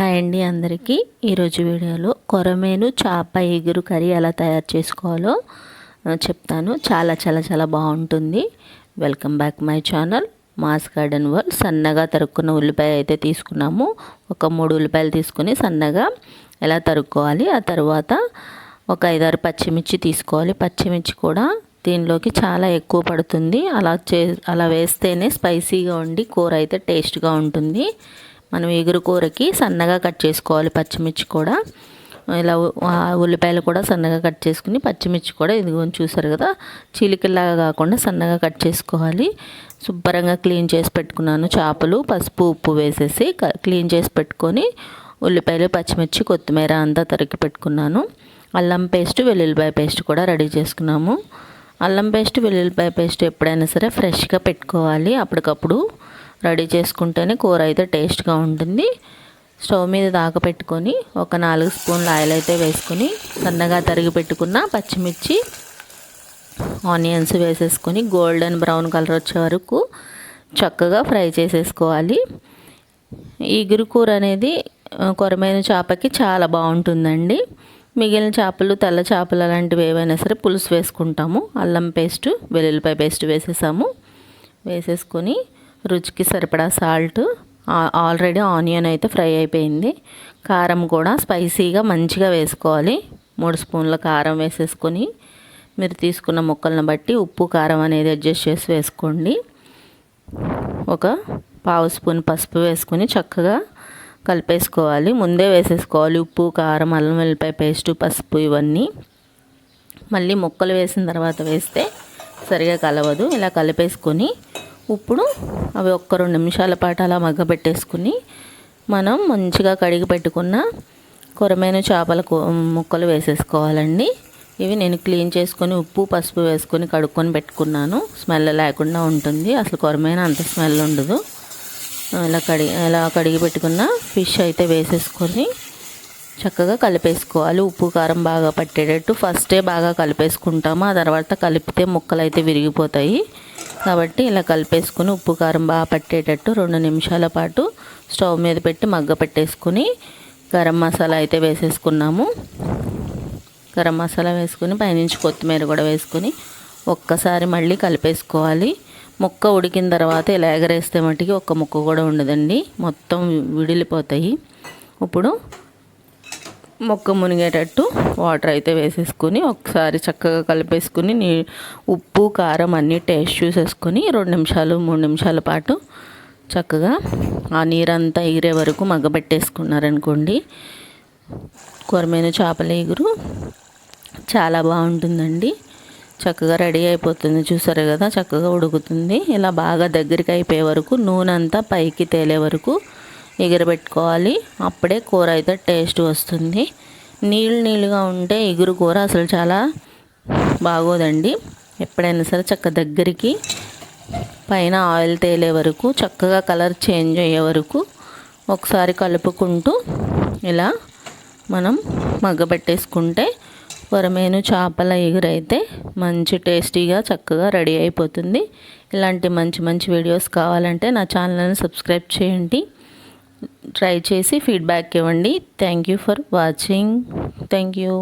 Hi అండి అందరికీ. ఈరోజు వీడియోలో కొరమేను చేప ఎగురు కర్రీ ఎలా తయారు చేసుకోవాలో చెప్తాను. చాలా చాలా చాలా బాగుంటుంది. Welcome back my channel mass garden world సన్నగా తరుక్కున్న ఉల్లిపాయ అయితే తీసుకున్నాము. ఒక మూడు ఉల్లిపాయలు తీసుకుని సన్నగా ఎలా తరుక్కోవాలి ఆ తర్వాత ఒక ఐదారు పచ్చిమిర్చి తీసుకోవాలి. పచ్చిమిర్చి కూడా దీనిలోకి చాలా ఎక్కువ పడుతుంది. అలా చే అలా వేస్తేనే స్పైసీగా ఉండి కూర అయితే టేస్ట్గా ఉంటుంది. మనం ఎగురు కూరకి సన్నగా కట్ చేసుకోవాలి పచ్చిమిర్చి కూడా. ఇలా ఉల్లిపాయలు కూడా సన్నగా కట్ చేసుకుని పచ్చిమిర్చి కూడా ఇదిగోని చూసారు కదా చీలికల్లాగా కాకుండా సన్నగా కట్ చేసుకోవాలి. శుభ్రంగా క్లీన్ చేసి పెట్టుకున్నాను చేపలు పసుపు ఉప్పు వేసేసి క్లీన్ చేసి పెట్టుకొని ఉల్లిపాయలు పచ్చిమిర్చి కొత్తిమీర అంతా తరిగి పెట్టుకున్నాను. అల్లం పేస్ట్ వెల్లుల్లిపాయ పేస్ట్ కూడా రెడీ చేసుకున్నాము. అల్లం పేస్ట్ వెల్లుల్లిపాయ పేస్ట్ ఎప్పుడైనా సరే ఫ్రెష్గా పెట్టుకోవాలి అప్పటికప్పుడు. రెడీ చేసుకుంటేనే కూర అయితే టేస్ట్గా ఉంటుంది. స్టవ్ మీద దాక పెట్టుకొని ఒక నాలుగు స్పూన్ల ఆయిల్ అయితే వేసుకుని సన్నగా తరిగి పెట్టుకున్న పచ్చిమిర్చి ఆనియన్స్ వేసేసుకొని గోల్డెన్ బ్రౌన్ కలర్ వచ్చే వరకు చక్కగా ఫ్రై చేసేసుకోవాలి. ఈగురు కూర అనేది కొరమైన చేపకి చాలా బాగుంటుందండి. మిగిలిన చేపలు తెల్ల చేపలు అలాంటివి ఏవైనా సరే పులుసు వేసుకుంటాము. అల్లం పేస్ట్ వెల్లుల్లిపాయ పేస్ట్ వేసేసాము. వేసేసుకొని రుచికి సరిపడా సాల్ట్ ఆల్రెడీ ఆనియన్ అయితే ఫ్రై అయిపోయింది. కారం కూడా స్పైసీగా మంచిగా వేసుకోవాలి. మూడు స్పూన్ల కారం వేసేసుకొని మీరు తీసుకున్న ముక్కలను బట్టి ఉప్పు కారం అనేది అడ్జస్ట్ చేసి వేసుకోండి. ఒక పావు స్పూన్ పసుపు వేసుకొని చక్కగా కలిపేసుకోవాలి. ముందే వేసేసుకోవాలి ఉప్పు కారం అల్లం వెల్లిపాయ పేస్టు పసుపు ఇవన్నీ. మళ్ళీ ముక్కలు వేసిన తర్వాత వేస్తే సరిగా కలవదు. ఇలా కలిపేసుకొని ఇప్పుడు అవి ఒక్క రెండు నిమిషాల పాటు అలా మగ్గబెట్టేసుకుని మనం మంచిగా కడిగి పెట్టుకున్న కొరమైన చేపల ముక్కలు వేసేసుకోవాలండి. ఇవి నేను క్లీన్ చేసుకొని ఉప్పు పసుపు వేసుకొని కడుక్కొని పెట్టుకున్నాను. స్మెల్ లేకుండా ఉంటుంది. అసలు కొరమైన అంత స్మెల్ ఉండదు. ఇలా కడిగి ఇలా కడిగి పెట్టుకున్న ఫిష్ అయితే వేసేసుకొని చక్కగా కలిపేసుకోవాలి. ఉప్పు కారం బాగా పట్టేటట్టు ఫస్టే బాగా కలిపేసుకుంటాము. ఆ తర్వాత కలిపితే ముక్కలు అయితే విరిగిపోతాయి. కాబట్టి ఇలా కలిపేసుకుని ఉప్పు కారం బాగా పట్టేటట్టు రెండు నిమిషాల పాటు స్టవ్ మీద పెట్టి మగ్గ పెట్టేసుకుని గరం మసాలా అయితే వేసేసుకున్నాము. గరం మసాలా వేసుకుని పైనుంచి కొత్తిమీర కూడా వేసుకుని ఒక్కసారి మళ్ళీ కలిపేసుకోవాలి. ముక్క ఉడికిన తర్వాత ఇలా ఎగరేస్తే మట్టికి ఒక్క ముక్క కూడా ఉండదండి. మొత్తం విడిలిపోతాయి. ఇప్పుడు మొక్క మునిగేటట్టు వాటర్ అయితే వేసేసుకుని ఒకసారి చక్కగా కలిపేసుకుని నీ ఉప్పు కారం అన్నీ టేస్ట్ చూసేసుకొని రెండు నిమిషాలు మూడు నిమిషాల పాటు చక్కగా ఆ నీరంతా ఎగిరే వరకు మగ్గబెట్టేసుకున్నారనుకోండి కొరమైన చేపల ఎగురు చాలా బాగుంటుందండి. చక్కగా రెడీ అయిపోతుంది. చూసారు కదా చక్కగా ఉడుకుతుంది. ఇలా బాగా దగ్గరికి అయిపోయే వరకు నూనె అంతా పైకి తేలే వరకు ఎగరబెట్టుకోవాలి. అప్పుడే కూర అయితే టేస్ట్ వస్తుంది. నీళ్ళు నీళ్ళుగా ఉంటే ఎగురు కూర అసలు చాలా బాగోదండి. ఎప్పుడైనా సరే చక్క దగ్గరికి పైన ఆయిల్ తేలే వరకు చక్కగా కలర్ చేంజ్ అయ్యే వరకు ఒకసారి కలుపుకుంటూ ఇలా మనం మగ్గబెట్టేసుకుంటే వరమేను చేపల ఎగురైతే మంచి టేస్టీగా చక్కగా రెడీ అయిపోతుంది. ఇలాంటి మంచి మంచి వీడియోస్ కావాలంటే నా ఛానల్ని సబ్స్క్రైబ్ చేయండి. ట్రై చేసి ఫీడ్బ్యాక్ ఇవ్వండి. Thank you for watching thank you